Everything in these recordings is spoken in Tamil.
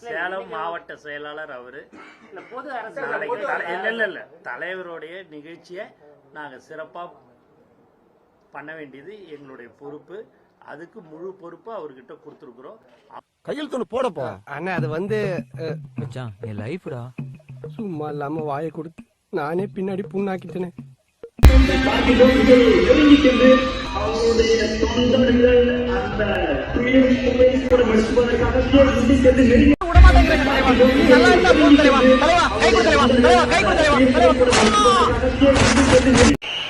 சேலம் மாவட்ட செயலாளர் அவரு. நாளைக்கு தலை- இல்ல இல்ல இல்ல. தலைவருடைய நிகழ்ச்சியை நாங்க சிறப்பா பண்ண வேண்டியது எங்களுடைய பொறுப்பு. அதுக்கு முழு பொறுப்பு அவர்கிட்ட கொடுத்துருக்குறோம். கையெழுத்து ஒண்ணு போடப்போ. அண்ணா அது வந்து மச்சான் என் லைஃப்டா? சும்மா இல்லாம வாயை கொடுத்து நானே பின்னாடி புண்ணாக்கிட்டேனே.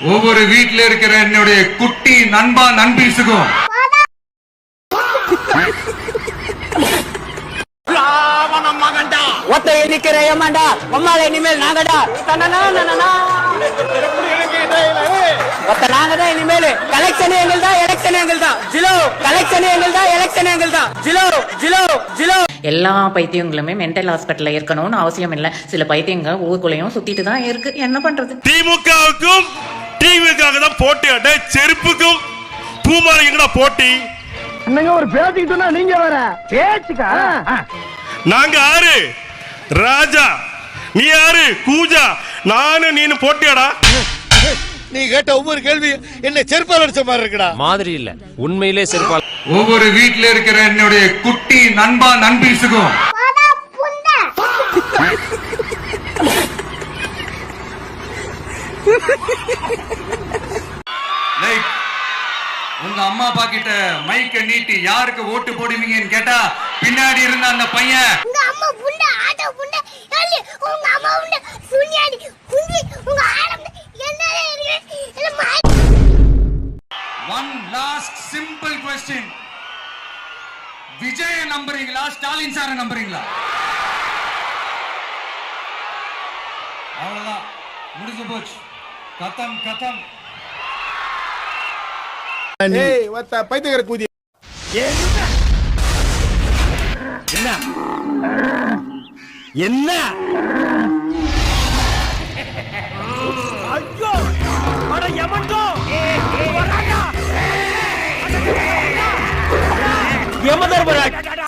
ஒவ்வொரு வீட்ல இருக்கிற என்னுடைய குட்டி நண்பா நண்பீசுக்கும். ஒத்த எண்ணிக்கிற ஏமாண்டா அம்மால இனிமேல் நாங்கடா. ஒத்த நாங்க தான் இனிமேல். கலெக்ஷன் எங்கள் தான் எலெக்ஷன் எங்கள் தான். ஜிலோ. கலெக்ஷன் எங்கள் தான் எலெக்ஷன் எங்கள் தான். ஜிலோ ஜிலோ ஜிலோ. எல்லா பைத்தியங்களுமே மென்டல் ஹாஸ்பிட்டல்ல இருக்கணும்னு அவசியம் இல்ல. சில பைத்தியங்க ஊருக்குள்ளேயும் சுத்திட்டு தான் இருக்கு. என்ன பண்றது? திமுகவுக்கும் டிவிக்காக தான் போட்டி அட செருப்புக்கும் பூமாலைக்கு போட்டி. என்னங்க ஒரு பேச்சுக்கு சொன்னா நீங்க வேற. பேச்சுக்கா? நாங்க யாரு? ராஜா. நீ யாரு? கூஜா. நானு நீனு போட்டியாடா. நீ கேட்ட ஒவ்வொரு கேள்வி என்ன செருப்பால் அடிச்ச மாதிரி இருக்குடா. மாதிரி இல்ல. உண்மையிலே செருப்பால். ஒவ்வொரு வீட்ல இருக்கிற என்னுடைய குட்டி நண்பா நண்பீசுக்கும் Like, உங்க அம்மா அப்பா கிட்ட மைக்க நீட்டி யாருக்கு ஓட்டு போடுவீங்கன்னு கேட்டா பின்னாடி இருந்த அந்த பையன். உங்க அம்மா புண்டை ஆட்டோ புண்டை உங்க அம்மா புண்டை சுனியாடி குந்தி உங்க ஆடம் என்ன இருக்கு இல்ல மா- one last simple question Vijaya நம்புறீங்களா? ஸ்டாலின் சார நம்புறீங்களா? அவ்வளவுதான். முடிஞ்சு போச்சு. கதம் கதம். பைத்தியக்கார கூதி. என்ன?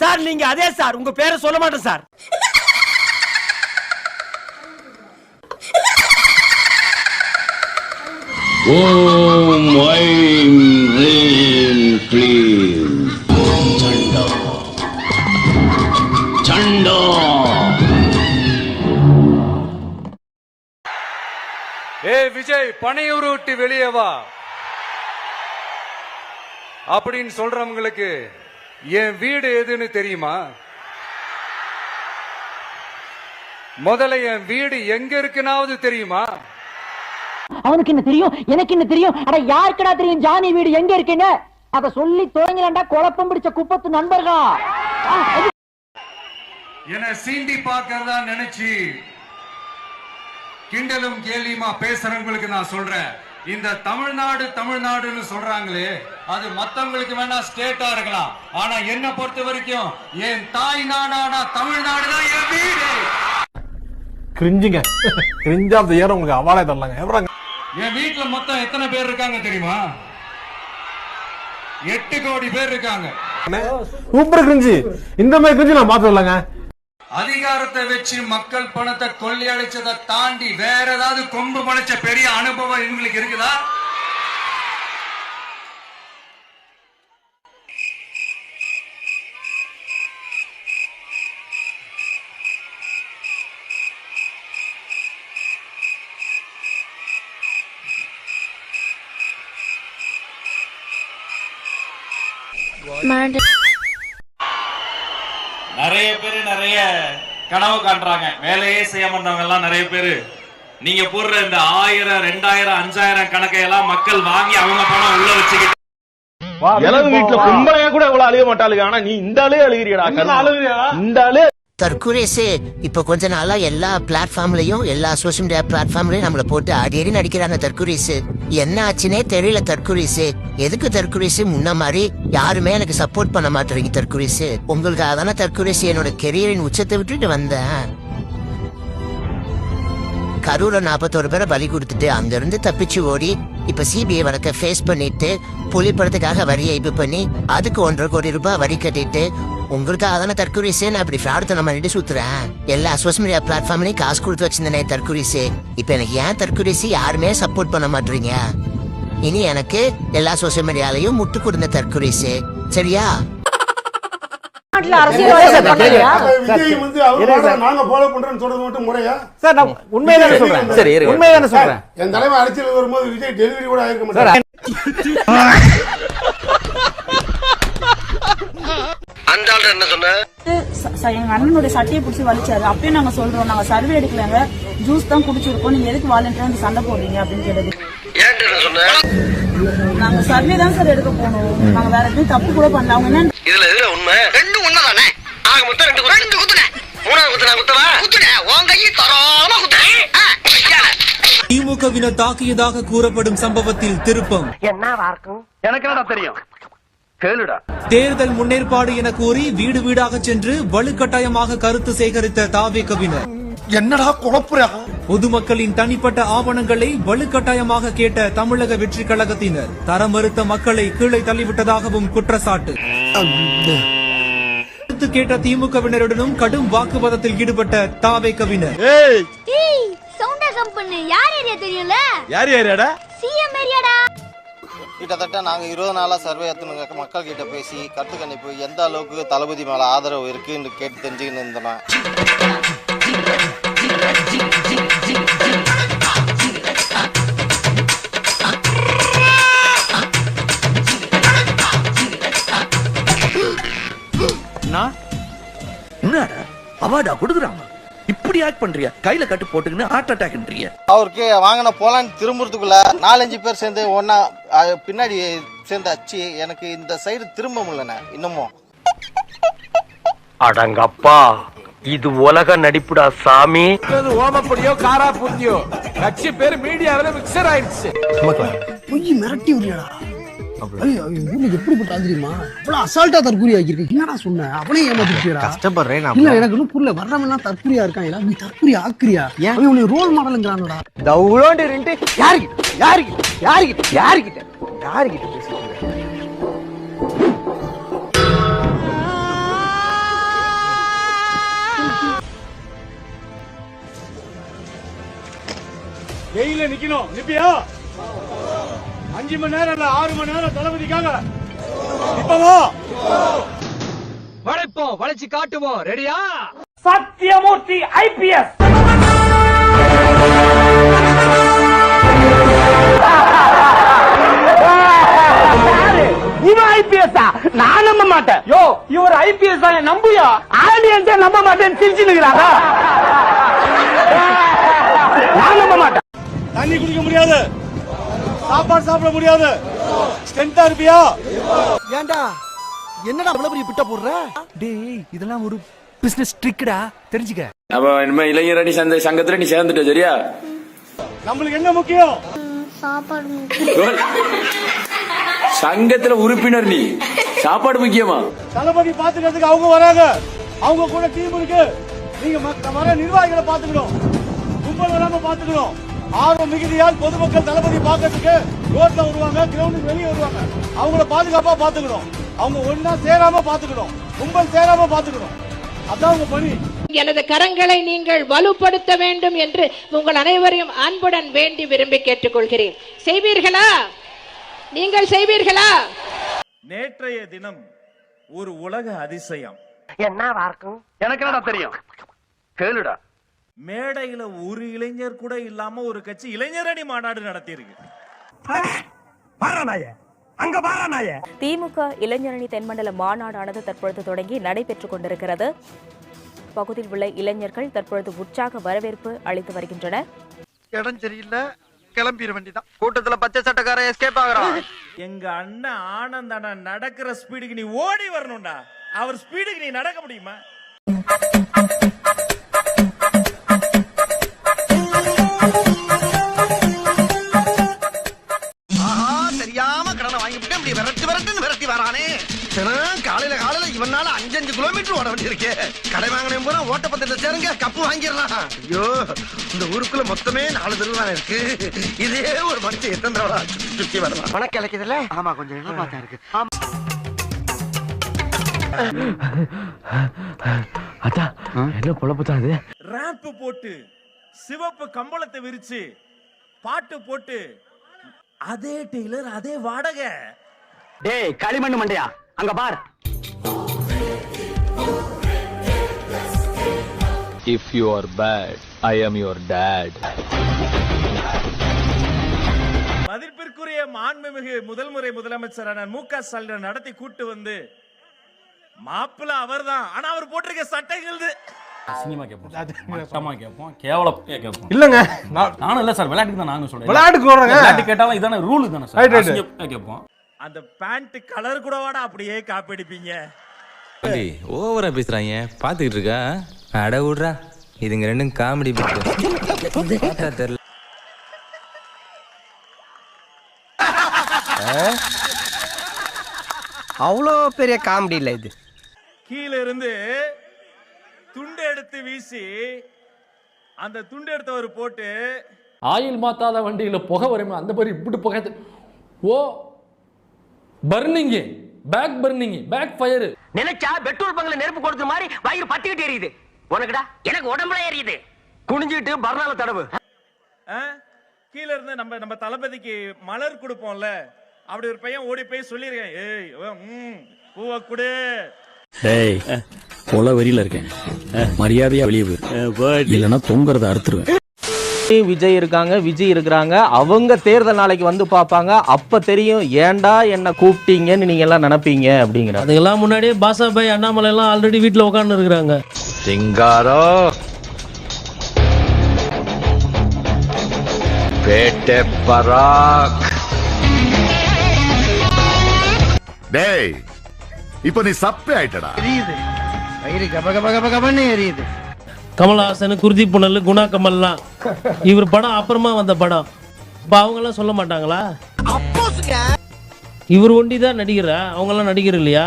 சார் நீங்க அதே சார் உங்க பேரை சொல்ல மாட்டேன் சார் ஓம் ஐம் பனையூர் விட்டு வெளியே வா. அப்படின்னு சொல்றவங்களுக்கு என் வீடு எதுன்னு தெரியுமா? முதல்ல என் வீடு எங்க இருக்குனாவது தெரியுமா? அவனுக்கு என்ன தெரியும்? எனக்கு என்ன தெரியும்? அட யாருக்குடா தெரியும்? ஜானி வீடு எங்க இருக்குன்னு? அத சொல்லி துவங்கினா குழப்பம் பிடிச்ச குப்பத்து நண்பர்களா. என சீண்டி பார்க்கறதா நினைச்சு கிண்டலும் கேலியுமா பேசுறவங்களுக்கு நான் சொல்றேன். இந்த தமிழ்நாடு தமிழ்நாடுன்னு சொல்றாங்களே அது மத்தவங்களுக்கு வேணா ஸ்டேட்டா இருக்கலாம். ஆனா என்ன பொறுத்த வரைக்கும் என் தாய் நாடானா தமிழ்நாடு தான் என் வீடு. கிரிஞ்சுங்க. கிரிஞ்ச் ஆஃப் த இயர் உங்களுக்கு அவார்டே தரலாங்க. எவ்வளோங்க? என் வீட்டுல மொத்தம் எத்தனை பேர் இருக்காங்க தெரியுமா? எட்டு கோடி பேர் இருக்காங்க. Super cringe. இந்த மாதிரி கிரிஞ்சு நான் பார்த்து வரலங்க அதிகாரத்தை வச்சு மக்கள் பணத்தை கொள்ளையடிச்சதை தாண்டி வேற ஏதாவது கொம்பு முளைச்ச பெரிய அனுபவம் இவங்களுக்கு இருக்குதா? நிறைய பேர் நிறைய கனவு காண்றாங்க. வேலையே செய்ய மாட்டவங்க எல்லாம் நிறைய பேர். நீங்க போடுற இந்த ஆயிரம் ரெண்டாயிரம் அஞ்சாயிரம் கணக்கை எல்லாம் மக்கள் வாங்கி அவங்க பணம் உள்ள வச்சுக்கிட்டு வீட்டுல கும்பலையா கூட இவ்வளவு அழுக மாட்டாளுங்க. ஆனா நீ இந்த ஆளே அழுகிறியடா அழுகிறியா? இந்த ஆளே தற்குரேசு இப்போ கொஞ்ச நாளா எல்லா பிளாட்ஃபார்ம்லயும் எல்லா சோசியல் மீடியா பிளாட்ஃபார்ம்லயும் நம்மள போட்டு அடியடி நடிக்கிறாங்க தற்குரேசு என்ன ஆச்சுனே தெரியல தற்குரேசு எதுக்கு தற்குரேசு முன்ன மாதிரி யாருமே எனக்கு சப்போர்ட் பண்ண மாட்டேறீங்க தற்குரேசு உங்களுக்காக தானே தற்குரேசு என்னோட கெரியரின் உச்சத்தை விட்டுட்டு வந்தேன். கரூர்ல நாற்பத்தோரு பேரை பலி கொடுத்துட்டு அங்கிருந்து தப்பிச்சு ஓடி இப்ப சிபிஐ வழக்க ஃபேஸ் பண்ணிட்டு புலி படத்துக்காக வரி ஐப்பு பண்ணி அதுக்கு ஒன்றரை கோடி ரூபாய் வரி கட்டிட்டு உங்களுக்காக தானே தற்கொலைசு நான் இப்படி ஃப்ராட் பண்ணிட்டு சுத்துறேன். எல்லா சோசியல் மீடியா பிளாட்ஃபார்ம்லயும் காசு கொடுத்து வச்சிருந்தேனே தற்கொலைசு இப்ப எனக்கு ஏன் தற்கொலைசு யாருமே சப்போர்ட் பண்ண மாட்டீங்க. இனி எனக்கு எல்லா சோசியல் மீடியாலையும் முட்டு கொடுந்த தற்கொலைசு சரியா? விஜய் வந்து அவர் நாங்க ஃபாலோ பண்றோம்னு சொல்றது மட்டும் முறையா? சார் நான் உண்மையதானே சொல்றேன். சரி உண்மையதானே சொல்றேன். என் தலைமை அரசியல் வரும்போது விஜய் டெலிவரி கூட ஆயிருக்க மாட்டார். அந்த ஆள் என்ன சொன்ன? எங்க அண்ணனுடைய சட்டையை பிடிச்சி வலிச்சாரு. அப்பயும் நாங்க சொல்றோம் நாங்க சர்வே எடுக்கலங்க. ஜூஸ் தான் குடிச்சிருக்கோம். நீங்க எதுக்கு வாலண்டியர் வந்து சண்டை போடுறீங்க அப்படின்னு கேட்டது. என்ன நாங்க சர்வே தான் சார் எடுக்க போனோம். நாங்க வேற எதுவும் தப்பு கூட பண்ணல. அவங்க என்ன இதுல எதுல உண்மை? ரெண்டும் உண்மைதானே ஆக மொத்தம் ரெண்டு குத்து. ரெண்டு குத்துனேன் மூணாவது குத்து நான் குத்தவா? உன் கையை தரோமா குத்துனேன் திமுகவினர் தாக்கியதாக கூறப்படும் சம்பவத்தில் திருப்பம். எனக்கு என்னடா தெரியும்? கேளுடா. தேர்தல் முன்னேற்பாடு என கூறி வீடு வீடாக சென்று வலுக்கட்டாயமாக கருத்து சேகரித்த தாவேகவினர். என்னடா குழப்புறா? பொதுமக்களின் தனிப்பட்ட ஆவணங்களை வலுக்கட்டாயமாக கேட்ட தமிழக வெற்றி கழகத்தினர். தரம் மறுத்த மக்களை கீழே தள்ளிவிட்டதாகவும் குற்றச்சாட்டு. கருத்து கேட்ட திமுகவினருடனும் கடும் வாக்குவாதத்தில் ஈடுபட்ட சவுண்டா கம்பெனி யார் ஏரியா தெரியும்ல? யார் யாரியாடா சிஎம் ஏரியாடா. கிட்டத்தட்ட நாங்கள் இருபது நாளாக சர்வே எடுத்துன்னு மக்கள் கிட்ட பேசி கருத்து கணிப்பு எந்த அளவுக்கு தளபதி மேலே ஆதரவு இருக்குன்னு கேட்டு தெரிஞ்சுக்கின்னு இருந்தேன் என்னடா அவார்டா கொடுக்குறாங்க. இப்படி ஆக்ட் பண்றியா கையில கட்டு போட்டுக்கின்னு ஹார்ட் அட்டாக்ன்றிய அவருக்கு வாங்கின போலான்னு திரும்புறதுக்குள்ள நாலஞ்சு பேர் சேர்ந்து ஒன்னா பின்னாடி சேர்ந்து அச்சு எனக்கு இந்த சைடு திரும்ப முடியலண்ணே இன்னமும். அடங்கப்பா. இது உலக நடிப்புடா சாமி. ஓமப்படியோ காரா பூத்தியோ கட்சி பேர் மீடியாவில மிக்சர் ஆயிடுச்சு. பொய் மிரட்டி ஊர்ல எப்படிப்பட்ட தெரியுமா? இவ்வளவு அசால்ட்டா தற்கொலை ஆக்கியிருக்க. என்னடா சொன்ன? அவனே ஏமாத்திருக்கியா கஷ்டப்படுறேன் இல்ல எனக்கு இன்னும் புரியல. வர்றவன் தற்கொலையா இருக்கான்? நீ தற்கொலை ஆக்குறியா? அவன் உனக்கு ரோல் மாடலுங்கிறானடா தவுளோண்டு யாருக்கிட்ட? யாருக்கிட்ட? யாருக்கிட்ட? யாருக்கிட்ட? யாருக்கிட்ட? வெயில நிக்கணும். நிப்பியா? அஞ்சு மணி நேரம் இல்ல ஆறு மணி நேரம் தளபதிக்காக. இப்பவா? வளைப்போம் வளைச்சு காட்டுவோம். ரெடியா சத்தியமூர்த்தி ஐபிஎஸ். இவன் ஐபிஎஸ் நான் நம்ப மாட்டேன். யோ இவர் ஐபிஎஸ் தான் நம்பியா? ஆடியன்ஸே நம்ப மாட்டேன்னு சிரிச்சுக்கிறாங்க நான் நம்ப மாட்டேன். தண்ணி குடிக்க முடியாது. சாப்பாடு சாப்பிட முடியாது. ஸ்ட்ரென்த்தா இருப்பியா? ஏன்டா என்னடா அவ்வளவு பெரிய பிட்ட போடுற? டேய் இதெல்லாம் ஒரு பிசினஸ் ட்ரிக்டா தெரிஞ்சுக்க. அப்ப இனிமே இளைஞரணி சந்த சங்கத்துல நீ சேர்ந்துட்ட சரியா? நம்மளுக்கு என்ன முக்கியம்? சாப்பாடு சங்கத்துல உறுப்பினர் நீ. சாப்பாடு முக்கியமா? தளபதி பாத்துக்கிறதுக்கு அவங்க வராங்க. அவங்க கூட டீம் இருக்கு. நீங்க மக்க- வர நிர்வாகிகளை பாத்துக்கணும். கும்பல் வராம பாத்துக்கணும். ஆர்வம் மிகுதியால் பொதுமக்கள் தளபதி பாக்கிறதுக்கு ரோட்ல வருவாங்க கிரவுண்டுக்கு வெளியே வருவாங்க. அவங்கள பாதுகாப்பா பாத்துக்கணும் அவங்க ஒன்னா சேராம பாத்துக்கணும் கும்பல் சேராம பாத்துக்கணும் அதான் உங்க பணி. எனது கரங்களை நீங்கள் வலுப்படுத்த வேண்டும் என்று உங்கள் அனைவரையும் அன்புடன் வேண்டி விரும்பி கேட்டுக்கொள்கிறேன். செய்வீர்களா? நீங்கள் செய்வீர்களா? நேற்றைய தினம் ஒரு உலக அதிசயம். இருக்கும்? எனக்கு என்னடா தெரியும்? கேளுடா. மேடையில ஒரு இளைஞர் கூட இல்லாம ஒரு கட்சி இளைஞரணி மாநாடு நடத்தி இருக்கு திமுக இளைஞரணி தென்மண்டல மாநாடானது தற்பொழுது தொடங்கி நடைபெற்றுக் கொண்டிருக்கிறது. பகுதியில் உள்ள இளைஞர்கள் தற்பொழுது உற்சாக வரவேற்பு அளித்து வருகின்றனர். இடம் சரியில்லை கிளம்பிட வேண்டியதான் கூட்டத்துல பச்சை சட்டக்காரன் எஸ்கேப் ஆகுறான். எங்க அண்ணன் ஆனந்த் அண்ணன் நடக்கிற ஸ்பீடுக்கு நீ ஓடி வரணும்டா. அவர் ஸ்பீடுக்கு நீ நடக்க முடியுமா? தெரியாம கடனை வாங்கிவிட்டு இப்படி விரட்டு விரட்டுன்னு விரட்டி வரானே. தினம் காலையில காலையில இவனால அஞ்சு அஞ்சு கிலோமீட்டர் ஓட வேண்டியிருக்கு. கடை வாங்கினேன் போனா ஓட்டப்பந்தத்துல சேருங்க கப்பு வாங்கிடலாம். ஐயோ இந்த ஊருக்குள்ள மொத்தமே நாலு தெருவு தானே இருக்கு. இதே ஒரு மனுஷன் எத்தனை தடவை சுத்தி வரலாம் பணம் கிடைக்குதுல்ல ஆமா கொஞ்சம் நல்லா பார்த்தா இருக்கு. என்ன இது? ரேம்ப் போட்டு சிவப்பு கம்பளத்தை விரிச்சு பாட்டு போட்டு அதே டெய்லர் அதே வாடகை. டேய் களிமண் மண்டையா? அங்க பார். If you are bad I am your dad மதிப்பிற்குரிய மாண்புமிகு முதல் முறை முதலமைச்சரான மு க ஸ்டாலின் நடத்தி கூட்டு வந்து மாப்பிள்ள அவர்தான். ஆனா அவர் போட்டிருக்க சட்டைகள் அசிங்கமா கேட்போம் மட்டமா கேட்போம் கேவலம் கேட்போம் இல்லங்க நான் நானும் இல்ல சார் விளையாட்டுக்கு தான் நாங்க சொல்றேன். விளையாட்டுக்கு. விளையாட்டு கேட்டாலும் இதான ரூல் தானே சார். கேட்போம் அந்த பேண்ட் கலர் கூட வாடா அப்படியே காப்பீடிப்பீங்க ஓவரா பேசுறாங்க பாத்துக்கிட்டு இருக்கா? அட விடுறா. இதுங்க ரெண்டும் காமெடி தெரியல. அவ்வளோ பெரிய காமெடி இல்ல இது. கீழ இருந்து எடுத்து வீசி அந்த துண்டு எடுத்தவர் போட்டு ஆயில் மாத்தாத வண்டியில புகை வருமே அந்த மாதிரி இப்படி புகை ஓ burning back burning back fire. நினைச்சா பெட்ரோல் பங்க்ல நெருப்பு கொடுத்த மாதிரி வயிறு பத்திக்கிட்டு எரியுது. உனக்குடா எனக்கு உடம்புல எரியுது. குனிஞ்சிட்டு பர்னால தடவு? கீழ இருந்து நம்ம நம்ம தளபதிக்கு மலர் கொடுப்போம்ல அப்படி ஒரு பையன் ஓடி போய் சொல்லிருக்கேன் ஏய் ம், பூவை கொடு. டேய் கொலை வரியில இருக்கேன். மரியாதையா வெளியே இல்லைன்னா தொங்குறத அறுத்துருவேன். விஜய் இருக்காங்க விஜய் இருக்கிறாங்க. அவங்க தேர்தல் நாளைக்கு வந்து பார்ப்பாங்க. அப்ப தெரியும் ஏன்டா என்ன கூப்பிட்டீங்கன்னு நீங்க எல்லாம் நினைப்பீங்க அப்படிங்கிற அதுக்கெல்லாம் முன்னாடியே பாசா பாய் அண்ணாமலை எல்லாம் ஆல்ரெடி வீட்டுல உட்கார்ந்து இருக்கிறாங்க. சிங்காரோ? பேட்டை பராக். டேய் இப்போ நீ சப்பே ஆயிட்டடா. வயிறு கப கப கப கபன்னு எரியுது. கமல்ஹாசன் குருதி புனல் குணா கமல்லாம் இவர் படம் அப்புறமா வந்த படம். இப்ப அவங்க எல்லாம் சொல்ல மாட்டாங்களா? இவர் ஒண்டி தான் நடிகரா? அவங்க எல்லாம் நடிகர் இல்லையா?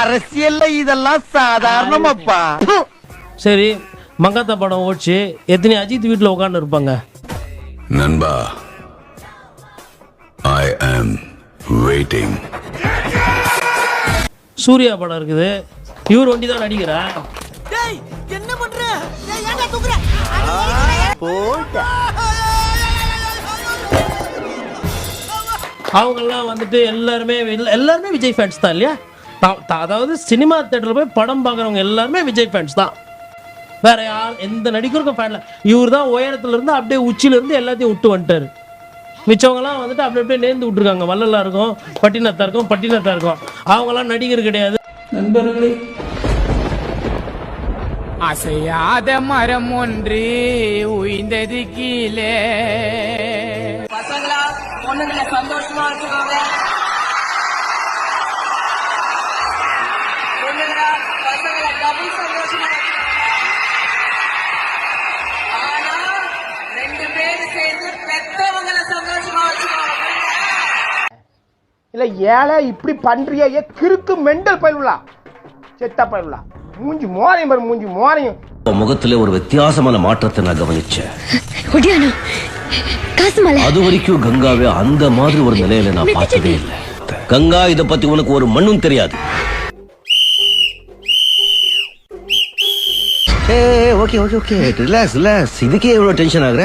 அரசியல்ல இதெல்லாம் சாதாரணமாப்பா. சரி மங்காத்தா படம் ஓடிச்சு. எத்தனை அஜித் வீட்டுல உட்கார்ந்து இருப்பாங்க நண்பா ஐ ஆம் வெயிட்டிங் சூர்யா படம் இருக்குது. இவர் ஒண்டி தான் நடிகரா அவங்கெல்லாம் வந்துட்டு எல்லாருமே எல்லா- எல்லாருமே விஜய் ஃபேன்ஸ் தான் இல்லையா? அதாவது சினிமா தேட்டரில் போய் படம் பார்க்குறவங்க எல்லாருமே விஜய் ஃபேன்ஸ் தான். வேற யார் எந்த நடிகருக்கும் ஃபேன் இல்லை. இவர் தான் உயரத்துல இருந்து அப்படியே உச்சில இருந்து எல்லாத்தையும் விட்டு வந்துட்டாரு. மிச்சவங்கலாம் வந்துட்டு அப்படி அப்படியே நேர்ந்து விட்டுருக்காங்க. வள்ளலா இருக்கும் பட்டினத்தா இருக்கும் பட்டினத்தா இருக்கும். அவங்கெல்லாம் நடிகர் கிடையாது. நண்பர்களே. அசையாத மரம் ஒன்று உயிந்தது கீழே. பசங்களா பொண்ணுங்களை சந்தோஷமா வச்சுக்கோங்க. பொண்ணுங்களா பசங்களை டபுள் சந்தோஷமா இல்ல ஏழை இப்படி பண்றியா ஏ கிறுக்கு மெண்டல் பயிலுலா. செத்த பயிலுலா. மூஞ்சி மோரையும் பாரு மூஞ்சி மோரையும். முகத்துல ஒரு வித்தியாசமான மாற்றத்தை நான் கவனிச்சேன். அது வரைக்கும் கங்காவே அந்த மாதிரி ஒரு நிலையில நான் பார்த்ததே இல்லை. கங்கா இத பத்தி உனக்கு ஒரு மண்ணும் தெரியாது. Okay okay okay. Relax relax. இதுக்கே இவ்வளவு டென்ஷன் ஆகுற?